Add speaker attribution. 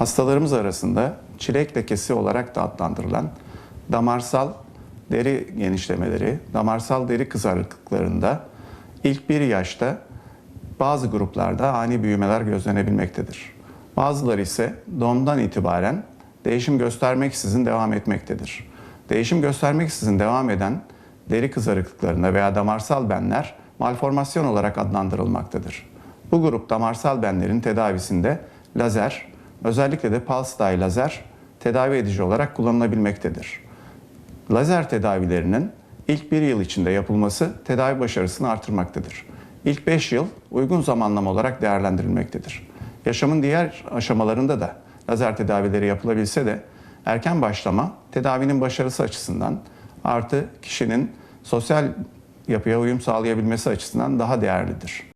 Speaker 1: Hastalarımız arasında çilek lekesi olarak da adlandırılan damarsal deri genişlemeleri, damarsal deri kızarıklıklarında ilk bir yaşta bazı gruplarda ani büyümeler gözlenebilmektedir. Bazıları ise doğumdan itibaren değişim göstermeksizin devam etmektedir. Değişim göstermeksizin devam eden deri kızarıklıklarında veya damarsal benler malformasyon olarak adlandırılmaktadır. Bu grup damarsal benlerin tedavisinde lazer, özellikle de pulse dye lazer tedavi edici olarak kullanılabilmektedir. Lazer tedavilerinin ilk bir yıl içinde yapılması tedavi başarısını artırmaktadır. İlk 5 yıl uygun zamanlama olarak değerlendirilmektedir. Yaşamın diğer aşamalarında da lazer tedavileri yapılabilse de erken başlama tedavinin başarısı açısından artı kişinin sosyal yapıya uyum sağlayabilmesi açısından daha değerlidir.